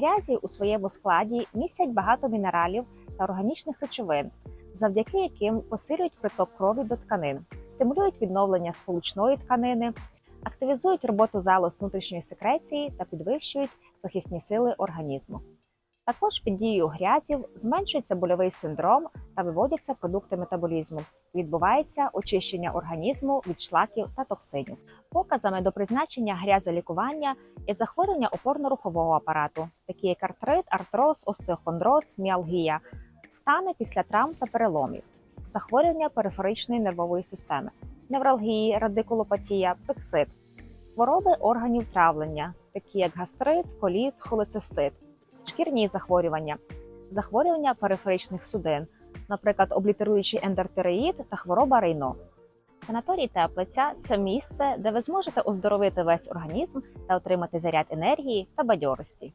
Грязі у своєму складі містять багато мінералів та органічних речовин, завдяки яким посилюють приток крові до тканин, стимулюють відновлення сполучної тканини, активізують роботу залоз внутрішньої секреції та підвищують захисні сили організму. Також під дією грязів зменшується больовий синдром та виводяться продукти метаболізму. Відбувається очищення організму від шлаків та токсинів. Показами до призначення грязолікування є захворювання опорно-рухового апарату, такі як артрит, артроз, остеохондроз, міалгія, стани після травм та переломів, захворювання периферичної нервової системи, невралгії, радикулопатія, пексид, хвороби органів травлення, такі як гастрит, коліт, холецистит, шкірні захворювання, захворювання периферичних судин, наприклад, облітеруючий ендортероїд та хвороба Рейно. Санаторій Теплиця це місце, де ви зможете оздоровити весь організм та отримати заряд енергії та бадьорості.